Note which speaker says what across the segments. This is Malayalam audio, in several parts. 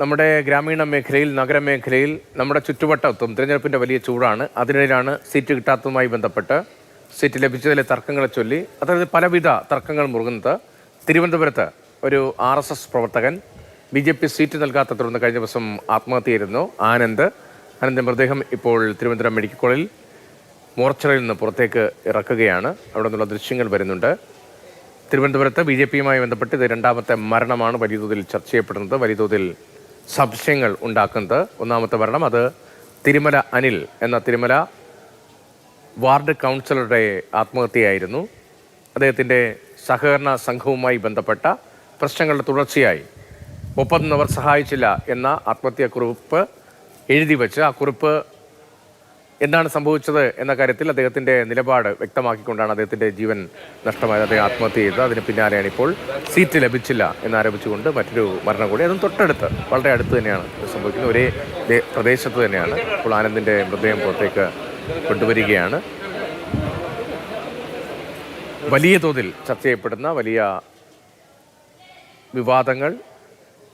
Speaker 1: നമ്മുടെ ഗ്രാമീണ മേഖലയിൽ നഗരമേഖലയിൽ നമ്മുടെ ചുറ്റുവട്ടത്തും തിരഞ്ഞെടുപ്പിന്റെ വലിയ ചൂടാണ്. അതിനിടയിലാണ് സീറ്റ് കിട്ടാത്തതുമായി ബന്ധപ്പെട്ട് സീറ്റ് ലഭിച്ചതിലെ തർക്കങ്ങളെ ചൊല്ലി അതായത് പലവിധ തർക്കങ്ങൾ മുറുകുന്നത്. തിരുവനന്തപുരത്ത് ഒരു ആർ എസ് എസ് പ്രവർത്തകൻ ബി ജെ പി സീറ്റ് നൽകാത്ത തുടർന്ന് കഴിഞ്ഞ ദിവസം ആത്മഹത്യ ചെയ്തിരുന്നു ആനന്ദ് ആനന്ദ് മൃതദേഹം ഇപ്പോൾ തിരുവനന്തപുരം മെഡിക്കൽ കോളേജിൽ മോർച്ചറിയിൽ നിന്ന് പുറത്തേക്ക് ഇറക്കുകയാണ്. അവിടെ നിന്നുള്ള ദൃശ്യങ്ങൾ വരുന്നുണ്ട്. തിരുവനന്തപുരത്ത് ബി ജെ പിയുമായി ബന്ധപ്പെട്ട് ഇത് രണ്ടാമത്തെ മരണമാണ് വലിയ തോതിൽ ചർച്ച ചെയ്യപ്പെടുന്നത്. വലിയ തോതിൽ സംശയങ്ങൾ ഉണ്ടാക്കുന്നത്. ഒന്നാമത്തെ ഭരണം അത് തിരുമല അനിൽ എന്ന തിരുമല വാർഡ് കൗൺസിലറുടെ ആത്മഹത്യയായിരുന്നു. അദ്ദേഹത്തിന്റെ സഹകരണ സംഘവുമായി ബന്ധപ്പെട്ട പ്രശ്നങ്ങളുടെ തുടർച്ചയായി ഒപ്പം സഹായിച്ചില്ല എന്ന ആത്മഹത്യാക്കുറിപ്പ് എഴുതി വെച്ച് ആ കുറിപ്പ് എന്താണ് സംഭവിച്ചത് എന്ന കാര്യത്തിൽ അദ്ദേഹത്തിന്റെ നിലപാട് വ്യക്തമാക്കിക്കൊണ്ടാണ് അദ്ദേഹത്തിന്റെ ജീവൻ നഷ്ടമായത്. അദ്ദേഹം ആത്മഹത്യ ചെയ്തത്. അതിന് പിന്നാലെയാണ് ഇപ്പോൾ സീറ്റ് ലഭിച്ചില്ല എന്നാരോപിച്ചുകൊണ്ട് മറ്റൊരു മരണം കൂടി. അതും തൊട്ടടുത്ത് വളരെ അടുത്ത് തന്നെയാണ് സംഭവിക്കുന്നത്. ഒരേ പ്രദേശത്ത് തന്നെയാണ്. ഇപ്പോൾ ആനന്ദിന്റെ മൃതദേഹം പുറത്തേക്ക് കൊണ്ടുവരികയാണ്. വലിയ തോതിൽ ചർച്ച ചെയ്യപ്പെടുന്ന വലിയ വിവാദങ്ങൾ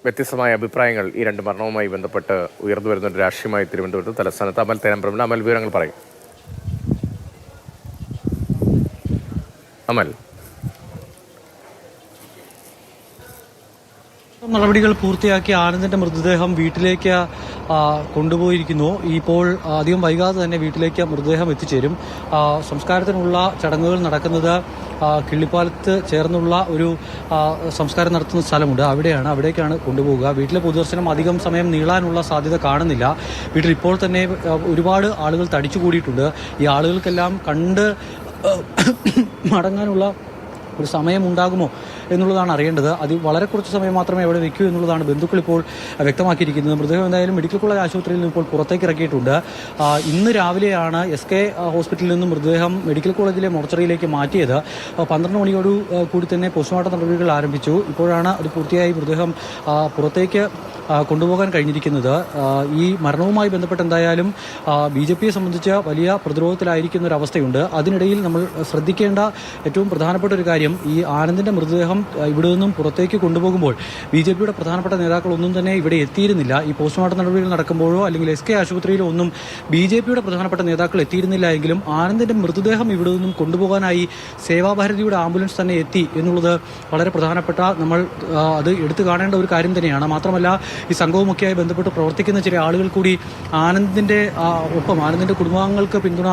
Speaker 1: വ്യത്യസ്തമായ അഭിപ്രായങ്ങൾ ഈ രണ്ട് മരണവുമായി ബന്ധപ്പെട്ട് ഉയർന്നു വരുന്ന ഒരു രാഷ്ട്രീയമായി തിരുവനന്തപുരത്ത് തലസ്ഥാനത്ത് അമൽ തേനംപ്രമിന് അമൽ വിവരങ്ങൾ പറയും. അമൽ.
Speaker 2: നടപടികൾ പൂർത്തിയാക്കി ആനന്ദിന്റെ മൃതദേഹം വീട്ടിലേക്ക് കൊണ്ടുപോയിരിക്കുന്നു. ഇപ്പോൾ അധികം വൈകാതെ തന്നെ വീട്ടിലേക്ക് മൃതദേഹം എത്തിച്ചേരും. സംസ്കാരത്തിനുള്ള ചടങ്ങുകൾ നടക്കുന്നത് കിള്ളിപ്പാലത്ത് ചേർന്നുള്ള ഒരു സംസ്കാരം നടത്തുന്ന സ്ഥലമുണ്ട്. അവിടെയാണ് അവിടേക്കാണ് കൊണ്ടുപോകുക വീട്ടിലെ പൊതുദർശനം അധികം സമയം നീളാനുള്ള സാധ്യത കാണുന്നില്ല. വീട്ടിൽ ഇപ്പോൾ തന്നെ ഒരുപാട് ആളുകൾ തടിച്ചു കൂടിയിട്ടുണ്ട് ഈ ആളുകൾക്കെല്ലാം കണ്ട് മടങ്ങാനുള്ള ഒരു സമയമുണ്ടാകുമോ എന്നുള്ളതാണ് അറിയേണ്ടത്. അത് വളരെ കുറച്ച് സമയം മാത്രമേ അവിടെ വെക്കൂ എന്നുള്ളതാണ് ബന്ധുക്കൾ ഇപ്പോൾ വ്യക്തമാക്കിയിരിക്കുന്നത്. മൃതദേഹം എന്തായാലും മെഡിക്കൽ കോളേജ് ആശുപത്രിയിൽ നിന്ന് ഇപ്പോൾ പുറത്തേക്ക് ഇറക്കിയിട്ടുണ്ട്. ഇന്ന് രാവിലെയാണ് എസ് കെ ഹോസ്പിറ്റലിൽ നിന്നും മൃതദേഹം മെഡിക്കൽ കോളേജിലെ മോർച്ചറിയിലേക്ക് മാറ്റിയത്. പന്ത്രണ്ട് മണിയോട് കൂടി തന്നെ പോസ്റ്റ്മോർട്ടം നടപടികൾ ആരംഭിച്ചു. ഇപ്പോഴാണ് അത് പൂർത്തിയായി മൃതദേഹം പുറത്തേക്ക് കൊണ്ടുപോകാൻ കഴിഞ്ഞിരിക്കുന്നത്. ഈ മരണവുമായി ബന്ധപ്പെട്ട് എന്തായാലും ബി ജെ പിയെ സംബന്ധിച്ച് വലിയ പ്രതിരോധത്തിലായിരിക്കുന്ന ഒരു അവസ്ഥയുണ്ട്. അതിനിടയിൽ നമ്മൾ ശ്രദ്ധിക്കേണ്ട ഏറ്റവും പ്രധാനപ്പെട്ട ഒരു കാര്യം ഈ ആനന്ദിന്റെ മൃതദേഹം ഇവിടെ നിന്നും പുറത്തേക്ക് കൊണ്ടുപോകുമ്പോൾ ബി ജെ പിയുടെ പ്രധാനപ്പെട്ട നേതാക്കളൊന്നും തന്നെ ഇവിടെ എത്തിയിരുന്നില്ല. ഈ പോസ്റ്റ്മോർട്ടം നടപടികൾ നടക്കുമ്പോഴോ അല്ലെങ്കിൽ എസ് കെ ആശുപത്രിയിലോ ഒന്നും ബി ജെ പിയുടെ പ്രധാനപ്പെട്ട നേതാക്കൾ എത്തിയിരുന്നില്ല എങ്കിലും ആനന്ദിന്റെ മൃതദേഹം ഇവിടെ നിന്നും കൊണ്ടുപോകാനായി സേവാഭാരതിയുടെ ആംബുലൻസ് തന്നെ എത്തി എന്നുള്ളത് വളരെ പ്രധാനപ്പെട്ട നമ്മൾ അത് എടുത്തു കാണേണ്ട ഒരു കാര്യം തന്നെയാണ്. മാത്രമല്ല ഈ സംഘവുമൊക്കെയായി ബന്ധപ്പെട്ട് പ്രവർത്തിക്കുന്ന ചില ആളുകൾ കൂടി ആനന്ദിന്റെ ഒപ്പം ആനന്ദിന്റെ കുടുംബാംഗങ്ങൾക്ക് പിന്തുണ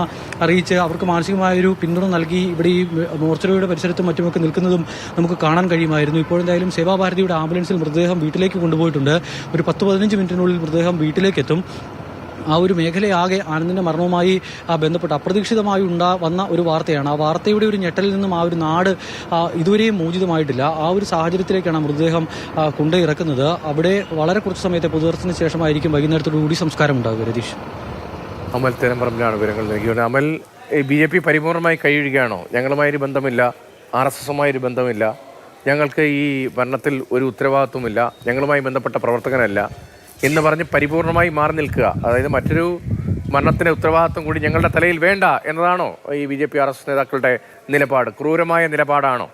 Speaker 2: അറിയിച്ച് അവർക്ക് മാനസികമായൊരു പിന്തുണ നൽകി ഇവിടെ ഈ മോർച്ചറിയുടെ പരിസരത്തും മറ്റുമൊക്കെ നിൽക്കുന്നതും നമുക്ക് കാണാൻ കഴിയുമായിരുന്നു. ഇപ്പോഴെന്തായാലും സേവാഭാരതിയുടെ ആംബുലൻസിൽ മൃതദേഹം വീട്ടിലേക്ക് കൊണ്ടുപോയിട്ടുണ്ട്. ഒരു പത്ത് പതിനഞ്ച് മിനിറ്റിനുള്ളിൽ മൃതദേഹം വീട്ടിലേക്ക് എത്തും ആ ഒരു മേഖലയാകെ ആനന്ദിന്റെ മരണവുമായി ബന്ധപ്പെട്ട് അപ്രതീക്ഷിതമായി ഉണ്ടാ വന്ന ഒരു വാർത്തയാണ്. ആ വാർത്തയുടെ ഒരു ഞെട്ടലിൽ നിന്നും ആ ഒരു നാട് ഇതുവരെയും മോചിതമായിട്ടില്ല. ആ ഒരു സാഹചര്യത്തിലേക്കാണ് മൃതദേഹം കൊണ്ടിറക്കുന്നത് അവിടെ വളരെ കുറച്ച് സമയത്തെ പൊതുദർശന ശേഷമായിരിക്കും വൈകുന്നേരത്തോടു കൂടി സംസ്കാരം ഉണ്ടാകുക രതീഷ്.
Speaker 1: അമൽ തേനംപറമ്പിലാണ് വിവരങ്ങൾ നൽകിയത്. അമൽ ബി ജെ പി പരിപൂർണമായി കഴിയുകയാണോ ഞങ്ങളുമായൊരു ബന്ധമില്ല. ആർ എസ് എസുമായൊരു ബന്ധമില്ല. ഞങ്ങൾക്ക് ഈ ഭരണത്തിൽ ഒരു ഉത്തരവാദിത്വമില്ല. ഞങ്ങളുമായി ബന്ധപ്പെട്ട പ്രവർത്തകനല്ല. എന്ന് പറഞ്ഞ് പരിപൂർണമായി മാറി നിൽക്കുക. അതായത് മറ്റൊരു മരണത്തിന്റെ ഉത്തരവാദിത്വം കൂടി ഞങ്ങളുടെ തലയിൽ വേണ്ട എന്നതാണോ ഈ B J P R S നേതാക്കളുടെ നിലപാട്? ക്രൂരമായ നിലപാടാണോ?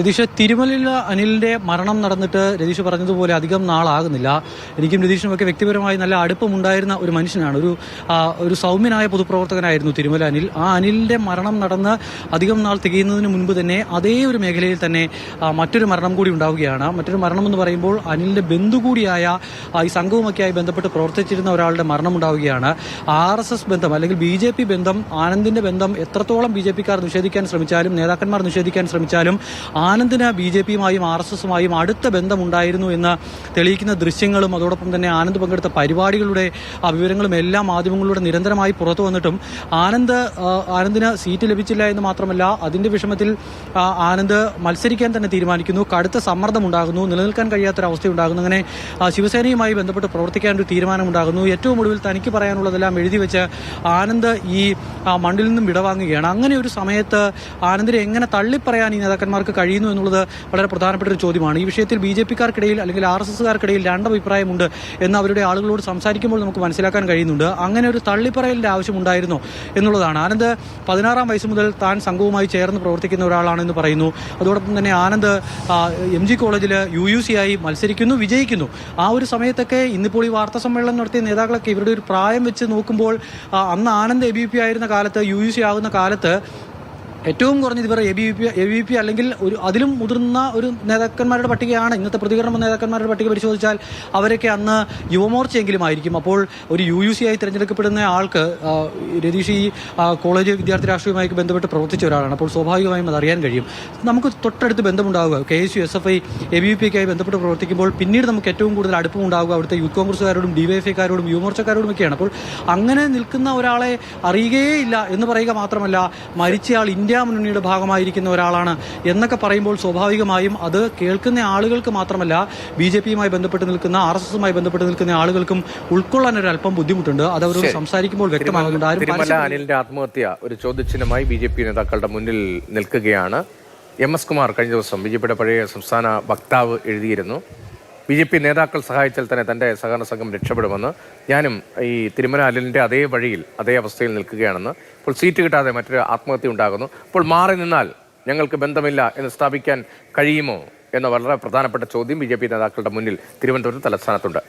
Speaker 2: രതീഷ് തിരുമലയിൽ അനിലിന്റെ മരണം നടന്നിട്ട് രതീഷ് പറഞ്ഞതുപോലെ അധികം നാളാകുന്നില്ല. എനിക്കും രതീഷിനും ഒക്കെ വ്യക്തിപരമായി നല്ല അടുപ്പമുണ്ടായിരുന്ന ഒരു മനുഷ്യനാണ്. ഒരു ഒരു സൗമ്യനായ പൊതുപ്രവർത്തകനായിരുന്നു തിരുമല അനിൽ. ആ അനിലിന്റെ മരണം നടന്ന് അധികം നാൾ തികയുന്നതിന് മുൻപ് തന്നെ അതേ ഒരു മേഖലയിൽ തന്നെ മറ്റൊരു മരണം കൂടി ഉണ്ടാവുകയാണ്. മറ്റൊരു മരണം എന്ന് പറയുമ്പോൾ അനിലിന്റെ ബന്ധു കൂടിയായ ഈ സംഘവുമൊക്കെയായി ബന്ധപ്പെട്ട് പ്രവർത്തിച്ചിരുന്ന ഒരാളുടെ മരണം ഉണ്ടാവുകയാണ്. ആർ എസ് എസ് ബന്ധം അല്ലെങ്കിൽ ബി ജെ പി ബന്ധം ആനന്ദിന്റെ ബന്ധം എത്രത്തോളം ബി ജെ പിക്കാർ നിഷേധിക്കാൻ ശ്രമിച്ചാലും നേതാക്കന്മാർ നിഷേധിക്കാൻ ശ്രമിച്ചാലും ആനന്ദിന് ബി ജെ പിയുമായും ആർ എസ് എസുമായും അടുത്ത ബന്ധമുണ്ടായിരുന്നു എന്ന് തെളിയിക്കുന്ന ദൃശ്യങ്ങളും അതോടൊപ്പം തന്നെ ആനന്ദ് പങ്കെടുത്ത പരിപാടികളുടെ വിവരങ്ങളും എല്ലാം മാധ്യമങ്ങളിലൂടെ നിരന്തരമായി പുറത്തു വന്നിട്ടും ആനന്ദ് ആനന്ദിന് സീറ്റ് ലഭിച്ചില്ല എന്ന് മാത്രമല്ല അതിന്റെ വിഷമത്തിൽ ആനന്ദ് മത്സരിക്കാൻ തന്നെ തീരുമാനിക്കുന്നു. കടുത്ത സമ്മർദ്ദമുണ്ടാകുന്നു. നിലനിൽക്കാൻ കഴിയാത്തൊരവസ്ഥയുണ്ടാകുന്നു. അങ്ങനെ ശിവസേനയുമായി ബന്ധപ്പെട്ട് പ്രവർത്തിക്കാൻ ഒരു തീരുമാനമുണ്ടാകുന്നു. ഏറ്റവും ഒടുവിൽ തനിക്ക് പറയാനുള്ളതെല്ലാം എഴുതി വെച്ച് ആനന്ദ് ഈ മണ്ണിൽ നിന്നും വിടവാങ്ങുകയാണ്. അങ്ങനെ ഒരു സമയത്ത് ആനന്ദിനെ എങ്ങനെ തള്ളിപ്പറയാൻ ഈ നേതാക്കന്മാർക്ക് കഴിയും? കഴിയുന്നു എന്നുള്ളത് വളരെ പ്രധാനപ്പെട്ട ഒരു ചോദ്യമാണ്. ഈ വിഷയത്തിൽ ബി ജെ പിക്കാർക്കിടയിൽ അല്ലെങ്കിൽ ആർ എസ് എസ്സുകാർക്കിടയിൽ രണ്ടഭിപ്രായമുണ്ട് എന്ന് അവരുടെ ആളുകളോട് സംസാരിക്കുമ്പോൾ നമുക്ക് മനസ്സിലാക്കാൻ കഴിയുന്നുണ്ട്. അങ്ങനെ ഒരു തള്ളിപ്പറയലിന്റെ ആവശ്യമുണ്ടായിരുന്നു എന്നുള്ളതാണ്. ആനന്ദ് പതിനാറാം വയസ്സ് മുതൽ താൻ സംഘവുമായി ചേർന്ന് പ്രവർത്തിക്കുന്ന ഒരാളാണെന്ന് പറയുന്നു. അതോടൊപ്പം തന്നെ ആനന്ദ് എം ജി കോളേജിൽ യു യു സി ആയി മത്സരിക്കുന്നു വിജയിക്കുന്നു. ആ ഒരു സമയത്തൊക്കെ ഇന്നിപ്പോൾ ഈ വാർത്താ സമ്മേളനം നടത്തിയ നേതാക്കളൊക്കെ ഇവരുടെ ഒരു പ്രായം വെച്ച് നോക്കുമ്പോൾ അന്ന് ആനന്ദ് എ ബി പി ആയിരുന്ന കാലത്ത് യു യു സി ആകുന്ന കാലത്ത് ഏറ്റവും കുറഞ്ഞത് ഇവർ A B P A B P അല്ലെങ്കിൽ ഒരു അതിലും മുതിർന്ന ഒരു നേതാക്കന്മാരുടെ പട്ടികയാണ്. ഇന്നത്തെ പ്രതികരണം നേതാക്കന്മാരുടെ പട്ടിക പരിശോധിച്ചാൽ അവരൊക്കെ അന്ന് യുവമോർച്ചയെങ്കിലും ആയിരിക്കും അപ്പോൾ ഒരു യു യു സി ആയി തിരഞ്ഞെടുക്കപ്പെടുന്ന ആൾക്ക് രതീഷ് ഈ കോളേജ് വിദ്യാർത്ഥി രാഷ്ട്രീയവുമായി ബന്ധപ്പെട്ട് പ്രവർത്തിച്ച ഒരാളാണ്. അപ്പോൾ സ്വാഭാവികമായും അത് അറിയാൻ കഴിയും. നമുക്ക് തൊട്ടടുത്ത് ബന്ധമുണ്ടാവുക. K S U S F I A B P ഒക്കെയായി ബന്ധപ്പെട്ട് പ്രവർത്തിക്കുമ്പോൾ പിന്നീട് നമുക്ക് ഏറ്റവും കൂടുതൽ അടുപ്പമുണ്ടാവുക അവിടുത്തെ യൂത്ത് കോൺഗ്രസ്സുകാരോടും ഡിവൈഎഫ്ഐക്കാരോടും യുവമോർച്ചക്കാരോടും ഒക്കെയാണ് അപ്പോൾ അങ്ങനെ നിൽക്കുന്ന ഒരാളെ അറിയുകയേ ഇല്ല എന്ന് പറയുക മാത്രമല്ല മരിച്ചയാൾ ഇന്ത്യ മുന്നണിയുടെ ഭാഗമായിരിക്കുന്ന ഒരാളാണ് എന്നൊക്കെ പറയുമ്പോൾ സ്വാഭാവികമായും അത് കേൾക്കുന്ന ആളുകൾക്ക് മാത്രമല്ല ബി ജെ പിയുമായി ബന്ധപ്പെട്ട് നിൽക്കുന്ന ആർ എസ് എസുമായി ബന്ധപ്പെട്ട് നിൽക്കുന്ന ആളുകൾക്കും ഉൾക്കൊള്ളാൻ ഒരു അല്പം ബുദ്ധിമുട്ടുണ്ട്. അത് അവരോട് സംസാരിക്കുമ്പോൾ വ്യക്തമാകുന്നുണ്ട്
Speaker 1: അനിലിന്റെ ആത്മഹത്യ ഒരു ചോദ്യചിഹ്നമായി ബി ജെ പി നേതാക്കളുടെ മുന്നിൽ നിൽക്കുകയാണ്. എം എസ് കുമാർ കഴിഞ്ഞ ദിവസം ബി ജെ പിയുടെ പഴയ സംസ്ഥാന വക്താവ് എഴുതിയിരുന്നു. ബി ജെ പി നേതാക്കൾ സഹായിച്ചാൽ തന്നെ തന്റെ സഹകരണ സംഘം രക്ഷപ്പെടുമെന്ന് ഞാനും ഈ തിരുമല അനിലിന്റെ അതേ വഴിയിൽ അതേ അവസ്ഥയിൽ നിൽക്കുകയാണെന്ന്. ഇപ്പോൾ സീറ്റ് കിട്ടാതെ മറ്റൊരു ആത്മഹത്യ ഉണ്ടാകുന്നു. അപ്പോൾ മാറി നിന്നാൽ ഞങ്ങൾക്ക് ബന്ധമില്ല എന്ന് സ്ഥാപിക്കാൻ കഴിയുമോ? എന്ന വളരെ പ്രധാനപ്പെട്ട ചോദ്യം ബി ജെ പി നേതാക്കളുടെ മുന്നിൽ തിരുവനന്തപുരത്ത് തലസ്ഥാനത്തുണ്ട്.